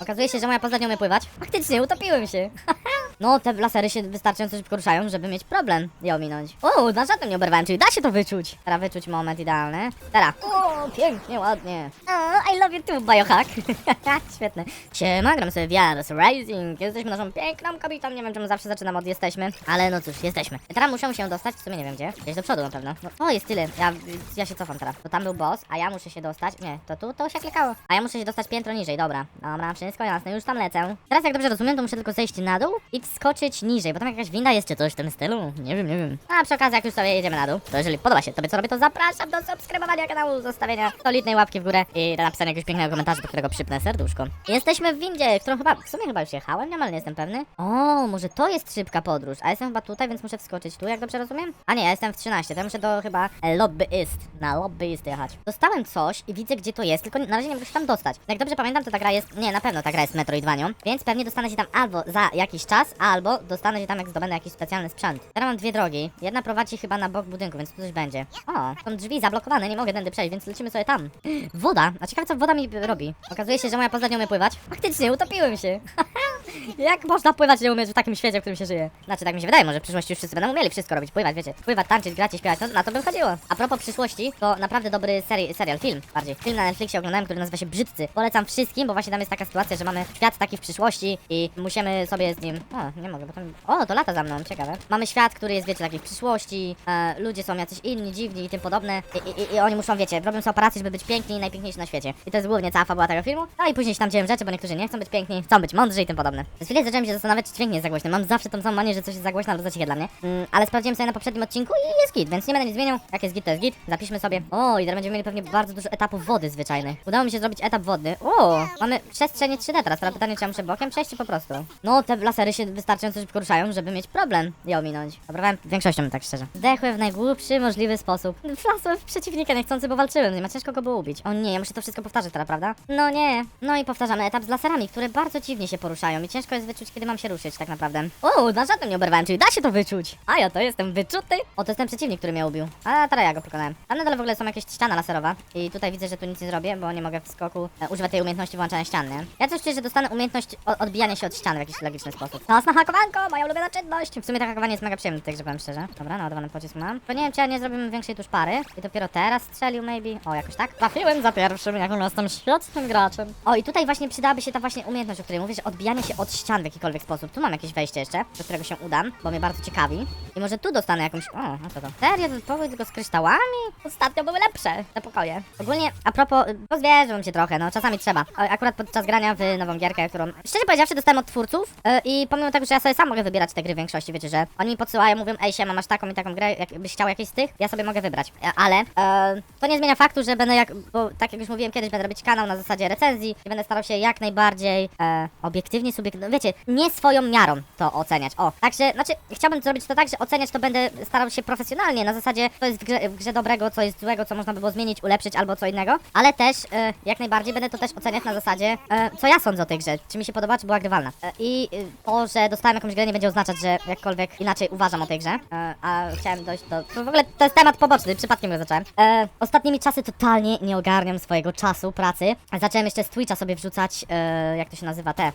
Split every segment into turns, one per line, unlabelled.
Okazuje się, że moja nie umie pływać. Faktycznie, utopiłem się. No, te lasery się wystarczająco szybko ruszają, żeby mieć problem je ominąć. O, na żadnym nie oberwałem, czyli da się to wyczuć. Teraz wyczuć moment idealny. Teraz. O, pięknie, ładnie. O, I love you too, biohack. Świetne. Siema, gram sobie Viars Rising. Jesteśmy naszą piękną kobietą, nie wiem czemu zawsze zaczynam od jesteśmy. Ale no cóż, jesteśmy. Teraz muszę się dostać, w sumie nie wiem gdzie. Gdzieś do przodu na pewno. No, o, jest tyle. Ja, ja się cofam teraz. Bo tam był boss, a ja muszę się dostać. Nie, to tu, to się klikało. A ja muszę się dostać piętro niżej, dobra. Dobra, wszystko jasne, już tam lecę. Teraz jak dobrze rozumiem, to muszę tylko zejść na dół i wskoczyć niżej, bo tam jakaś winda jest czy coś w tym stylu. Nie wiem, nie wiem. A przy okazji, jak już sobie jedziemy na dół, to jeżeli podoba się tobie co robię, to zapraszam do subskrybowania kanału, zostawienia solidnej łapki w górę i napisania jakiegoś pięknego komentarza, do którego przypnę serduszko. Jesteśmy w windzie, którą chyba, w sumie chyba już jechałem, niemal nie jestem pewny. O, może to jest szybka podróż, a jestem chyba tutaj, więc muszę wskoczyć tu, jak dobrze rozumiem? A nie, ja jestem w 13, to ja muszę do chyba e, lobbyist, na lobbyist jechać. Dostałem coś i widzę, gdzie to jest, tylko na razie nie mogę się tam dostać. Jak dobrze pamiętam, to ta gra jest, nie, na pewno ta gra jest Metroidvanią, więc pewnie dostanę się tam albo za jakiś czas, albo dostanę się tam, jak zdobędę jakiś specjalny sprzęt. Teraz mam dwie drogi, jedna prowadzi chyba na bok budynku, więc tu coś będzie. O, są drzwi zablokowane, nie mogę tędy przejść, więc lecimy sobie tam. Woda, a ciekawe co woda mi robi. Okazuje się, że moja postać nie umie pływać. Faktycznie, utopiłem się. Jak można pływać nie umieć w takim świecie, w którym się żyje? Znaczy, tak mi się wydaje, może w przyszłości już wszyscy będą umieli wszystko robić, pływać, wiecie. Pływać, tańczyć, grać i śpiewać, no na to by chodziło. A propos przyszłości, to naprawdę dobry seri serial, film bardziej. Film na Netflixie oglądałem, który nazywa się Brzydcy. Polecam wszystkim, bo właśnie tam jest taka sytuacja, że mamy świat taki w przyszłości i musimy sobie z nim... O, nie mogę, bo tam... O, to lata za mną, ciekawe. Mamy świat, który jest, wiecie, taki w przyszłości, e, ludzie są jacyś inni, dziwni i tym podobne I, i, i oni muszą, wiecie, robią sobie operacje, żeby być piękni i najpiękniejsi na świecie. I to jest głównie cała fabuła tego filmu. No i później się tam dzieją rzeczy, bo niektórzy nie chcą być piękni, chcą być mądrzy i tym podobne. Przez chwilę zacząłem się zastanawiać, czy dźwięk nie jest za głośny. Mam zawsze tą samą manię, że coś jest za głośno albo za ciche dla mnie. Mm, ale sprawdziłem sobie na poprzednim odcinku i jest git, więc nie będę nic zmieniał. Jak jest git, to jest git. Zapiszmy sobie. O, i teraz będziemy mieli pewnie bardzo dużo etapów wody zwyczajnych. Udało mi się zrobić etap wodny. O, mamy przestrzenie 3D teraz. Teraz pytanie, czy ja muszę bokiem przejść, czy po prostu. No, te lasery się wystarczająco szybko ruszają, żeby mieć problem je ominąć. Obrałem większością, tak szczerze. Zdechłem w najgłupszy możliwy sposób. Flasłem w przeciwnika niechcący, bo walczyłem. Nie ma ciężko go było ubić. O nie, ja muszę to wszystko powtarzać teraz, prawda? No nie. No i powtarzamy etap z laserami, które bardzo dziwnie się poruszają i ciężko jest wyczuć, kiedy mam się ruszyć, tak naprawdę. O, na żadnym nie oberwałem, czyli da się to wyczuć. A ja to jestem wyczuty. O, to jest ten przeciwnik, który mnie ubił. A teraz ja go pokonałem. Tam na dole w ogóle są jakieś ściana laserowa i tutaj widzę, że tu nic nie zrobię, bo nie mogę w skoku e, używać tej umiejętności włączania ścian, nie? Ja coś czuję, że dostanę umiejętność odbijania się od ścian w jakiś logiczny sposób. Czas na hakowanko, moja ulubiona czynność. W sumie to hakowanie jest mega przyjemne, tak że powiem szczerze. Dobra, naładowany pocisk mam. To nie wiem, czy ja nie zrobimy większej tuż pary i dopiero teraz strzelił maybe. O, jakoś tak. Trafiłem za pierwszym, jaką jestem świetnym graczem. O, i tutaj właśnie przydałaby się ta właśnie umiejętność, o której mówisz, odbijanie się od ścian w jakikolwiek sposób. Tu mam jakieś wejście jeszcze, do którego się udam, bo mnie bardzo ciekawi. I może tu dostanę jakąś... O, no co to? Serio, to pokój tylko z kryształami? Ostatnio były lepsze te pokoje. Ogólnie, a propos, y, pozwierzam się trochę, no czasami trzeba. Akurat podczas grania w nową gierkę, którą szczerze powiedziawszy dostałem od twórców yy, i pomimo tego, że ja sobie sam mogę wybierać te gry w większości, wiecie, że oni mi podsyłają, mówią, ej siema, masz taką i taką grę, jakbyś chciał jakieś z tych, ja sobie mogę wybrać. E, Ale e, to nie zmienia faktu, że będę jak, bo tak jak już mówiłem kiedyś, będę robić kanał na zasadzie recenzji i będę starał się jak najbardziej e, obiektywnie, wiecie, nie swoją miarą to oceniać. O, także, znaczy, chciałbym zrobić to tak, że oceniać to będę starał się profesjonalnie, na zasadzie, co jest w grze, w grze dobrego, co jest złego, co można by było zmienić, ulepszyć albo co innego, ale też e, jak najbardziej będę to też oceniać na zasadzie, e, co ja sądzę o tej grze, czy mi się podoba, czy była grywalna. E, I e, to, że dostałem jakąś grę nie będzie oznaczać, że jakkolwiek inaczej uważam o tej grze, e, a chciałem dojść do... W ogóle to jest temat poboczny, przypadkiem go zacząłem. E, ostatnimi czasy totalnie nie ogarniam swojego czasu, pracy. Zacząłem jeszcze z Twitcha sobie wrzucać, e, jak to się nazywa, te, e,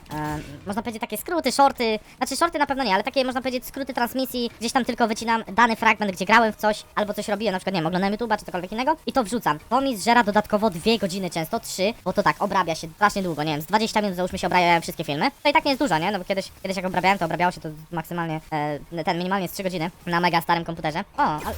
można powiedzieć takie skróty, shorty, znaczy shorty na pewno nie, ale takie można powiedzieć skróty transmisji, gdzieś tam tylko wycinam dany fragment, gdzie grałem w coś, albo coś robiłem, na przykład, nie wiem, oglądałem YouTube'a czy cokolwiek innego i to wrzucam. To mi zżera dodatkowo dwie godziny często, trzy, bo to tak, obrabia się strasznie długo, nie wiem, z 20 minut załóżmy się obrabiałem wszystkie filmy. To i tak nie jest dużo, nie? No bo kiedyś, kiedyś jak obrabiałem, to obrabiało się to maksymalnie, e, ten minimalnie z 3 godziny na mega starym komputerze. O, ale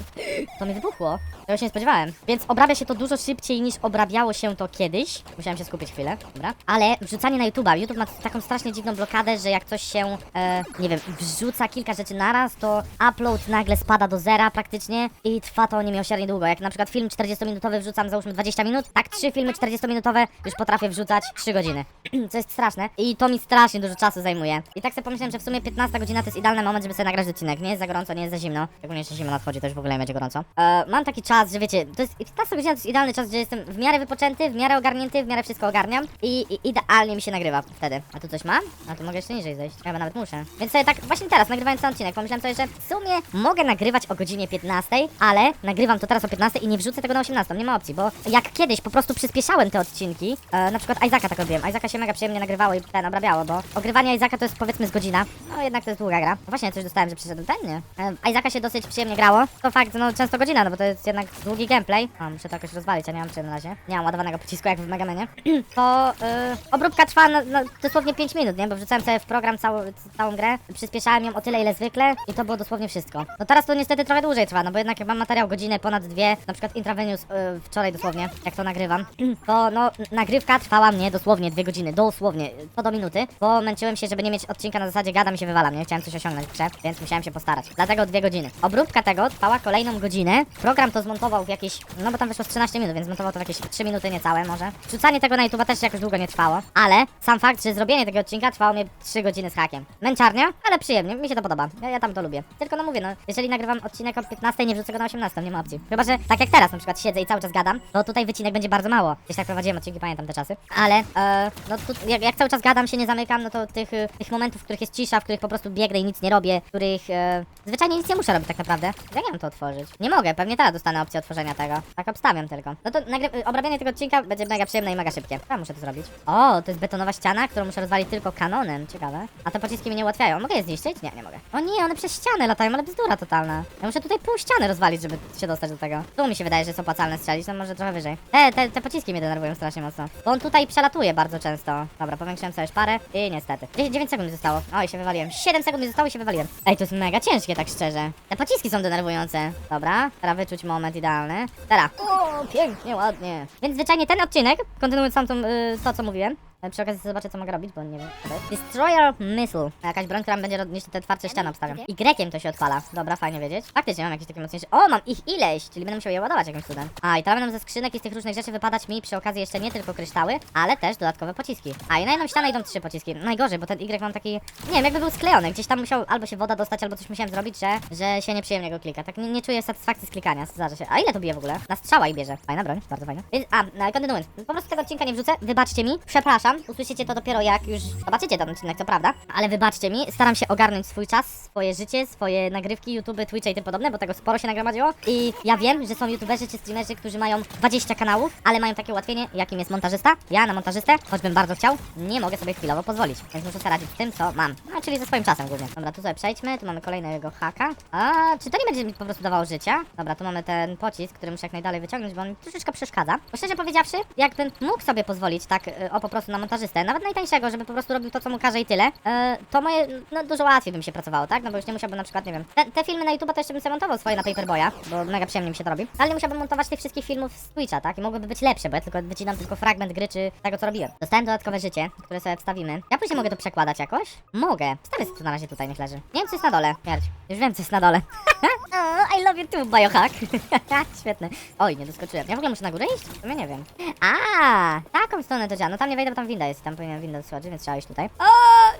to mi wybuchło. Tego się nie spodziewałem. Więc obrabia się to dużo szybciej niż obrabiało się to kiedyś. Musiałem się skupić chwilę, dobra. Ale wrzucanie na YouTube'a. YouTube ma taką strasznie dziwną blokadę, że jak coś się, e, nie wiem, wrzuca kilka rzeczy naraz, to upload nagle spada do zera praktycznie i trwa to niemiłosiernie długo. Jak na przykład film 40-minutowy wrzucam załóżmy 20 minut, tak trzy filmy 40-minutowe już potrafię wrzucać 3 godziny. Co jest straszne. I to mi strasznie dużo czasu zajmuje. I tak sobie pomyślałem, że w sumie 15 godzina to jest idealny moment, żeby sobie nagrać odcinek. Nie jest za gorąco, nie jest za zimno. Szczególnie, że zima nadchodzi, to już w ogóle nie będzie gorąco. E, mam taki czas że wiecie, to jest 15 godzina to jest idealny czas, gdzie jestem w miarę wypoczęty, w miarę ogarnięty, w miarę wszystko ogarniam i, i idealnie mi się nagrywa wtedy. A tu coś mam? A tu mogę jeszcze niżej zejść. Chyba nawet muszę. Więc sobie tak właśnie teraz, nagrywając ten odcinek, pomyślałem sobie, że w sumie mogę nagrywać o godzinie 15, ale nagrywam to teraz o 15 i nie wrzucę tego na 18, nie ma opcji, bo jak kiedyś po prostu przyspieszałem te odcinki, e, na przykład Izaka tak robiłem, Izaka się mega przyjemnie nagrywało i ten obrabiało, bo ogrywanie Izaka to jest powiedzmy z godzina, no jednak to jest długa gra. Właśnie, coś dostałem, że przyszedł ten, nie? E, Izaka się dosyć przyjemnie grało, to fakt, no często godzina, no bo to jest jednak długi gameplay. A, muszę to jakoś rozwalić, ja nie mam czym na razie. Nie mam ładowanego pocisku jak w Megamenie. to e, obróbka trwa na, na dosłownie 5 minut, nie? Bo wrzucałem sobie w program cały, całą grę, przyspieszałem ją o tyle, ile zwykle i to było dosłownie wszystko. No teraz to niestety trochę dłużej trwa, no bo jednak mam materiał godzinę, ponad dwie, na przykład Intravenous e, wczoraj dosłownie, jak to nagrywam, to no nagrywka trwała mnie dosłownie dwie godziny, dosłownie, co do minuty, bo męczyłem się, żeby nie mieć odcinka na zasadzie gadam się wywalam, nie? Chciałem coś osiągnąć w więc musiałem się postarać. Dlatego dwie godziny. Obróbka tego trwała kolejną godzinę, program to zmontował w jakieś, no bo tam wyszło z 13 minut, więc zmontował to w jakieś 3 minuty niecałe może. Wrzucanie tego na YouTube też jakoś długo nie trwało, ale sam fakt, że zrobienie tego odcinka trwało mnie 3 godziny z hakiem. Męczarnia, ale przyjemnie, mi się to podoba. Ja, ja tam to lubię. Tylko no mówię, no, jeżeli nagrywam odcinek o 15, nie wrzucę go na 18, nie ma opcji. Chyba, że tak jak teraz na przykład siedzę i cały czas gadam, to tutaj wycinek będzie bardzo mało. Gdzieś tak prowadziłem odcinki, pamiętam te czasy. Ale, e, no jak, jak cały czas gadam, się nie zamykam, no to tych, e, tych momentów, w których jest cisza, w których po prostu biegnę i nic nie robię, w których e, zwyczajnie nic nie muszę robić tak naprawdę. Jak ja mam to otworzyć? Nie mogę, pewnie teraz dostanę opcję otworzenia tego. Tak obstawiam tylko. No to obrabianie tego odcinka będzie mega przyjemne i mega szybkie. Ja muszę to zrobić. O, to jest betonowa ściana, którą muszę rozwalić tylko kanonem. Ciekawe. A te pociski mi nie ułatwiają. Mogę je zniszczyć? Nie, nie mogę. O nie, one przez ściany latają, ale bzdura totalna. Ja muszę tutaj pół ściany rozwalić, żeby się dostać do tego. Tu mi się wydaje, że jest opłacalne strzelić, no może trochę wyżej. E, te, te pociski mnie denerwują strasznie mocno. Bo on tutaj przelatuje bardzo często. Dobra, powiększyłem sobie szparę i niestety. 9 sekund mi zostało. Oj, się wywaliłem. 7 sekund mi zostało i się wywaliłem. Ej, to jest mega ciężkie, tak szczerze. Te pociski są denerwujące. Dobra, teraz wyczuć moment idealny. Teraz. O, pięknie, ładnie. Więc zwyczajnie ten odcinek, kontynuując sam tą, y, to, co mówiłem, Przy okazji zobaczę, co mogę robić, bo nie wiem. Destroyer Missile. Jakaś broń, która będzie niszczyć te twardsze ściany obstawiam. Grekiem to się odpala. Dobra, fajnie wiedzieć. Faktycznie mam jakieś takie mocniejsze. O, mam ich ileś, czyli będę musiał je ładować jakimś cudem. A, i teraz będą ze skrzynek i z tych różnych rzeczy wypadać mi przy okazji jeszcze nie tylko kryształy, ale też dodatkowe pociski. A, i na jedną ścianę idą trzy pociski. Najgorzej, bo ten Y mam taki, nie wiem, jakby był sklejony. Gdzieś tam musiał albo się woda dostać, albo coś musiałem zrobić, że, że się nieprzyjemnie go klika. Tak nie, nie czuję satysfakcji z klikania. Zdarza się. A ile to bije w ogóle? Na strzała i bierze. Fajna broń, bardzo fajna. Więc, a, no, kontynuując. Po prostu tego odcinka nie wrzucę. Wybaczcie mi. Przepraszam. Usłyszycie to dopiero jak już zobaczycie ten odcinek, co prawda. Ale wybaczcie mi. Staram się ogarnąć swój czas, swoje życie, swoje nagrywki, YouTube, Twitche i tym podobne, bo tego sporo się nagromadziło. I ja wiem, że są youtuberzy czy streamerzy, którzy mają 20 kanałów, ale mają takie ułatwienie, jakim jest montażysta. Ja na montażystę, choćbym bardzo chciał, nie mogę sobie chwilowo pozwolić. Więc muszę sobie radzić z tym, co mam. No, czyli ze swoim czasem głównie. Dobra, tu sobie przejdźmy. Tu mamy kolejnego haka. A, czy to nie będzie mi po prostu dawało życia? Dobra, tu mamy ten pocisk, który muszę jak najdalej wyciągnąć, bo on mi troszeczkę przeszkadza. Bo szczerze powiedziawszy, jakbym mógł sobie pozwolić tak y, o po prostu na montażystę, nawet najtańszego, żeby po prostu robił to, co mu każe i tyle, y, to moje, no dużo łatwiej by mi się pracowało, tak? No bo już nie musiałbym na przykład, nie wiem, te, te filmy na YouTube to jeszcze bym sobie montował swoje na Paperboya, bo mega przyjemnie mi się to robi, ale nie musiałbym montować tych wszystkich filmów z Twitcha, tak? I mogłyby być lepsze, bo ja tylko wycinam tylko fragment gry czy tego, co robiłem. Dostałem dodatkowe życie, które sobie wstawimy. Ja później mogę to przekładać jakoś? Mogę. Wstawię to na razie tutaj, niech leży. Nie wiem, co jest na dole. Śmierć. Już wiem, co jest na dole. You too, biohack. Świetne. Oj, nie doskoczyłem. Ja w ogóle muszę na górę iść? Sumie nie wiem. A, taką stronę to działa. No tam nie wejdę, bo tam winda jest. Tam powinien winda schodzić, więc trzeba iść tutaj. O,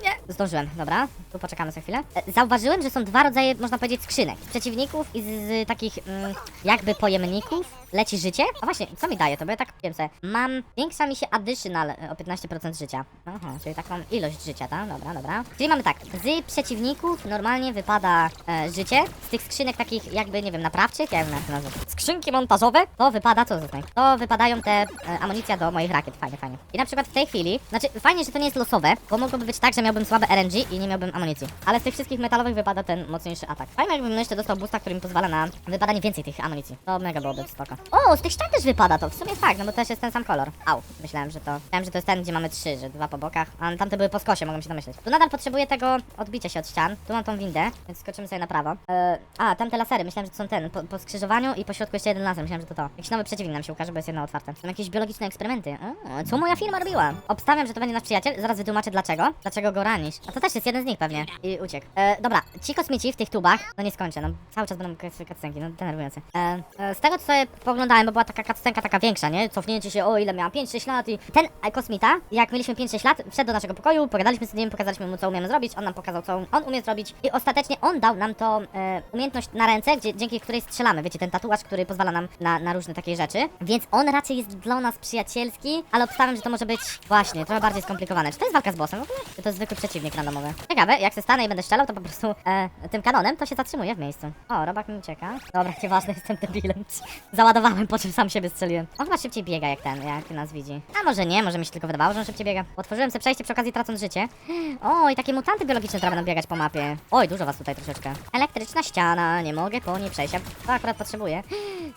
nie. Zdążyłem, dobra. Tu poczekamy za chwilę. E, Zauważyłem, że są dwa rodzaje, można powiedzieć, skrzynek. Przeciwników i z, z takich mm, jakby pojemników. Leci życie. A właśnie, co mi daje to? Bo ja tak wiem sobie. Mam, większa mi się additional e, o 15% życia. Aha, czyli taką ilość życia, tak? Dobra, dobra. Czyli mamy tak, z przeciwników normalnie wypada e, życie. Z tych skrzynek takich jakby, nie wiem, naprawczych, jak to nazwać? Skrzynki montażowe, to wypada, co tutaj? To wypadają te e, amunicja do moich rakiet. Fajnie, fajnie. I na przykład w tej chwili, znaczy fajnie, że to nie jest losowe, bo mogłoby być tak, że miałbym słabe RNG i nie miałbym amunicji. Ale z tych wszystkich metalowych wypada ten mocniejszy atak. Fajnie, jakbym jeszcze dostał boosta, który mi pozwala na wypadanie więcej tych amunicji. To mega byłoby spoko. O, z tych ścian też wypada to. W sumie tak, no bo też jest ten sam kolor. Au, myślałem, że to. Myślałem, że to jest ten, gdzie mamy trzy, że dwa po bokach. A tamte były po skosie, mogłem się domyśleć. Tu nadal potrzebuję tego odbicia się od ścian. Tu mam tą windę, więc skoczymy sobie na prawo. E, a, tamte lasery, myślałem, że to są ten. Po, po skrzyżowaniu i po środku jeszcze jeden laser. Myślałem, że to to. Jakiś nowy przeciwnik nam się ukaże, bo jest jedno otwarte. Są jakieś biologiczne eksperymenty. A, co moja firma robiła? Obstawiam, że to będzie nasz przyjaciel. Zaraz wytłumaczę dlaczego. Dlaczego go ranisz. A to też jest jeden z nich pewnie. I uciekł. E, dobra, ci kosmici w tych tubach, no nie skończę, no cały czas będą cutscenki, no denerwujące. E, e, z tego co po, oglądałem, bo była taka cutscenka taka większa, nie? Cofnięcie się, o ile miałam 5-6 lat i ten kosmita, jak mieliśmy 5-6 lat, wszedł do naszego pokoju, pogadaliśmy z nim, pokazaliśmy mu co umiemy zrobić, on nam pokazał co on umie zrobić i ostatecznie on dał nam to e, umiejętność na ręce, gdzie, dzięki której strzelamy, wiecie, ten tatuaż, który pozwala nam na, na różne takie rzeczy, więc on raczej jest dla nas przyjacielski, ale obstawiam, że to może być właśnie trochę bardziej skomplikowane. Czy to jest walka z bossem w ogóle? Czy to jest zwykły przeciwnik randomowy? Ciekawe, jak się stanę i będę strzelał, to po prostu e, tym kanonem to się zatrzymuje w miejscu. O, robak mi ucieka. Dobra, nieważne, jestem debilem. Załadowałem, po czym sam siebie strzeliłem. On chyba szybciej biega jak ten, jak nas widzi. A może nie, może mi się tylko wydawało, że on szybciej biega. Otworzyłem sobie przejście przy okazji tracąc życie. O, i takie mutanty biologiczne teraz będą biegać po mapie. Oj, dużo was tutaj troszeczkę. Elektryczna ściana, nie mogę po niej przejść. Ja to akurat potrzebuję.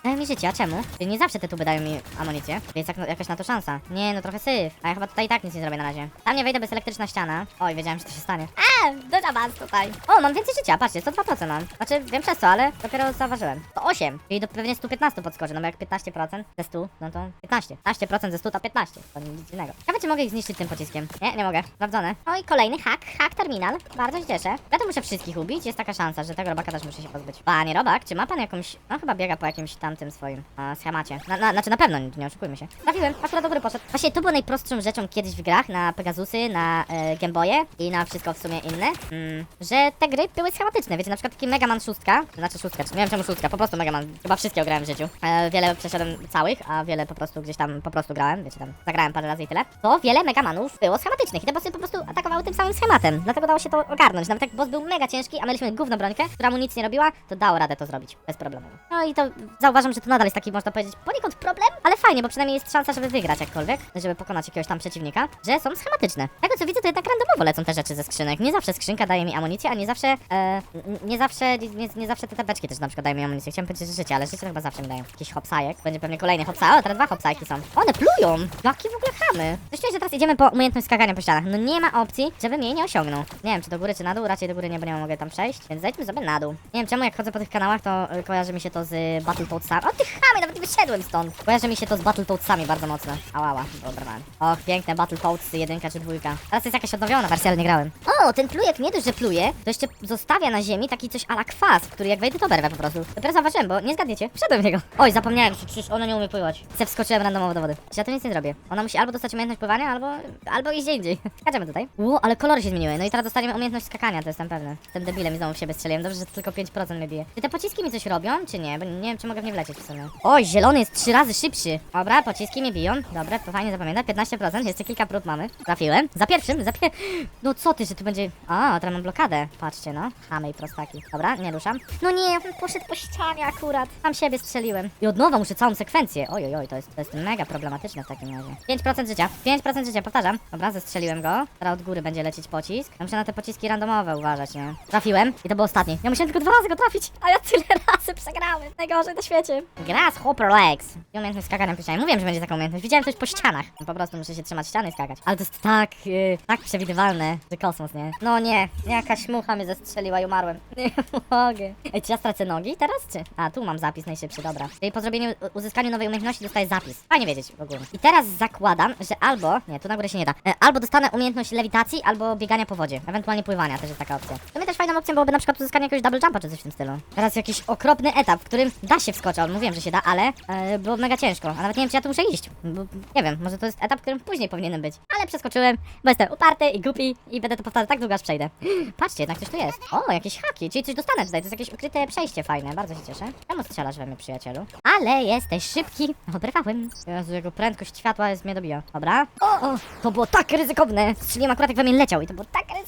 Dają mi życie, a czemu? Nie zawsze te tuby dają mi amunicję, więc jak, jakaś na to szansa. Nie, no trochę syf. A ja chyba tutaj i tak nic nie zrobię na razie. Tam nie wejdę bez elektryczna ściana. Oj, wiedziałem, że to się stanie. A, duża was tutaj. O, mam więcej życia, patrzcie, 102% mam. Znaczy, wiem przez co, ale dopiero zauważyłem. To 8, czyli do pewnie 115 podskoczy, no bo jak 15% ze 100, no to 15. 15% ze 100 to 15, to nic innego. Ciekawe, czy mogę ich zniszczyć tym pociskiem. Nie, nie mogę. Sprawdzone. O i kolejny hak, hak terminal. Bardzo się cieszę. Ja to muszę wszystkich ubić, jest taka szansa, że tego robaka też muszę się pozbyć. Panie robak, czy ma pan jakąś... No chyba biega po jakimś tamtym swoim a, schemacie. Na, na, znaczy na pewno, nie, nie oszukujmy się. Trafiłem, akurat do góry poszedł. Właśnie to było najprostszą rzeczą kiedyś w grach, na Pegasusy, na e, Game i na wszystko w sumie inne, mm, że te gry były schematyczne. Wiecie, na przykład taki Mega Man 6, to znaczy szóstka, czy nie wiem czemu szóstka, po prostu Mega Man. Chyba wszystkie grałem w życiu. E, wiele przeszedłem całych, a wiele po prostu gdzieś tam po prostu grałem, wiecie, tam zagrałem parę razy i tyle. To wiele Mega Manów było schematycznych i te bossy po prostu atakowały tym samym schematem. Dlatego dało się to ogarnąć. Nawet jak boss był mega ciężki, a mieliśmy gówno brońkę, która mu nic nie robiła, to dało radę to zrobić bez problemu. No i to zauważam, że to nadal jest taki, można powiedzieć, poniekąd problem, ale fajnie, bo przynajmniej jest szansa, żeby wygrać jakkolwiek, żeby pokonać jakiegoś tam przeciwnika, że są schematyczne. Tego co widzę, to jednak randomowo lecą te rzeczy ze skrzynek. Nie zawsze skrzynka daje mi amunicję, a nie zawsze, e, nie zawsze, nie, nie zawsze te tabeczki też na przykład dają mi amunicję. Chciałem powiedzieć, że życie, ale życie chyba zawsze mi dają. Jakiś hopsajek, będzie pewnie kolejny hopsa. O, teraz dwa hopsajki są. One plują! Jakie w ogóle chamy! Czuję, że teraz idziemy po umiejętność skakania po ścianach. No nie ma opcji, żebym jej nie osiągnął. Nie wiem, czy do góry, czy na dół, raczej do góry nie, bo nie mogę tam przejść, więc zejdźmy sobie na dół. Nie wiem czemu, jak chodzę po tych kanałach, to y, kojarzy mi się to z Battletoadsami. O, ty chamy, nawet nie wyszedłem stąd! Kojarzy mi się to z Battletoadsami bardzo mocno. Ałała, obrałem. Och, piękne Battletoads, jedynka czy dwójka. Teraz jest jakaś odnowiona wersja, ale nie grałem. O, ten plujek nie dość, że pluje, to jeszcze zostawia na ziemi taki coś ala kwas, który jak wejdę to berwę po prostu. Dopiero zauważyłem, bo nie zgadniecie, wszedłem w niego. Oj, zapomniałem, że przecież ona nie umie pływać. Se wskoczyłem randomowo do wody. Ja to nic nie zrobię. Ona musi albo dostać umiejętność pływania, albo, albo iść gdzie indziej. Skaczemy tutaj. Ło, ale kolory się zmieniły. No i teraz dostaniemy umiejętność skakania, to jestem pewny. Jestem debilem i znowu w siebie strzeliłem. Dobrze, że tylko 5% mnie bije. Czy te pociski mi coś robią, czy nie? Bo nie wiem, czy mogę w nie wlecieć w sumie. Oj, zielony jest trzy razy szybszy. Dobra, pociski mnie biją. Dobra, to fajnie zapamiętam. 15%, jeszcze kilka prób mamy. Trafiłem. Za pierwszym, za pier... No co ty, że tu będzie... A, teraz mam blokadę. Patrzcie, no. Chamy i prostaki. Dobra, nie ruszam. No nie, poszedł po ścianie akurat. Tam siebie strzeliłem. Od nowa muszę całą sekwencję. Oj, oj, oj, to jest, to jest mega problematyczne w takim razie. 5% życia. 5% życia, powtarzam. Dobra, zestrzeliłem go. Teraz od góry będzie lecieć pocisk. Ja muszę na te pociski randomowe uważać, nie? Trafiłem i to było ostatni. Ja musiałem tylko dwa razy go trafić, a ja tyle razy przegrałem. Najgorzej na świecie. Grasshopper Legs. I umiejętność skakania po ścianie. Mówiłem, że będzie taka umiejętność. Widziałem coś po ścianach. Po prostu muszę się trzymać ściany i skakać. Ale to jest tak, yy, tak przewidywalne, że kosmos, nie? No nie, jakaś mucha mnie zestrzeliła i umarłem. Nie mogę. Ej, czy ja stracę nogi teraz, czy? A, tu mam zapis najszybszy, dobra. Po zrobieniu, uzyskaniu nowej umiejętności dostaję zapis. Fajnie wiedzieć w ogóle. I teraz zakładam, że albo, nie, tu na górę się nie da, e, albo dostanę umiejętność lewitacji, albo biegania po wodzie. Ewentualnie pływania, też jest taka opcja. To mnie też fajną opcją byłoby na przykład uzyskanie jakiegoś double jumpa, czy coś w tym stylu. Teraz jakiś okropny etap, w którym da się wskoczyć, ale mówiłem, że się da, ale e, było mega ciężko. A nawet nie wiem, czy ja tu muszę iść. Bo, nie wiem, może to jest etap, w którym później powinienem być. Ale przeskoczyłem, bo jestem uparty i głupi i będę to powtarzać tak długo, aż przejdę. Patrzcie, jednak coś tu jest. O, jakieś haki, czyli coś dostanę tutaj. To jest jakieś ukryte przejście fajne, bardzo się cieszę. Czemu strzelasz we mnie, przyjacielu? Ale jesteś szybki. Oberwałem. Jezu, jego prędkość światła jest mnie dobija. Dobra. O, o, to było tak ryzykowne. Strzeliłem akurat jak we mnie leciał i to było tak ryzykowne,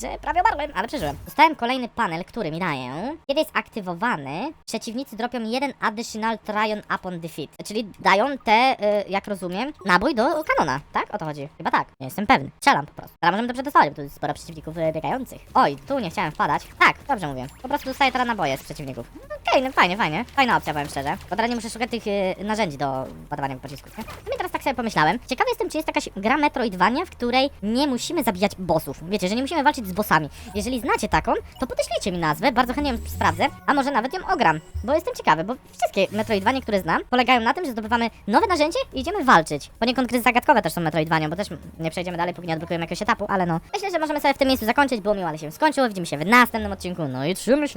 że prawie umarłem, ale przeżyłem. Dostałem kolejny panel, który mi daje. Kiedy jest aktywowany, przeciwnicy dropią jeden additional Tryon upon defeat. Czyli dają te, y, jak rozumiem, nabój do kanona, tak? O to chodzi. Chyba tak. Nie jestem pewny. Strzelam po prostu. Teraz możemy to przetestować, bo tu jest sporo przeciwników y, biegających. Oj, tu nie chciałem wpadać. Tak, dobrze mówię. Po prostu dostaję teraz naboje z przeciwników. Okej, no fajnie, fajnie. Fajna opcja, powiem szczerze. Bo teraz nie muszę szukać tych y, narzędzi do ładowania pocisków, nie? No i teraz tak sobie pomyślałem. Ciekawy jestem, czy jest jakaś gra Metroidvania, w której nie musimy zabijać bossów. Wiecie, że nie musimy walczyć z bossami. Jeżeli znacie taką, to podeślijcie mi nazwę, bardzo chętnie ją sprawdzę, a może nawet ją ogram. Bo jestem ciekawy, bo wszystkie Metroidvania, które znam, polegają na tym, że zdobywamy nowe narzędzie i idziemy walczyć. Poniekąd gry zagadkowe też są Metroidvania, bo też nie przejdziemy dalej, póki nie odblokujemy jakiegoś etapu, ale no. Myślę, że możemy sobie w tym miejscu zakończyć, było miło, ale się skończyło. Widzimy się w następnym odcinku. No i trzymaj się.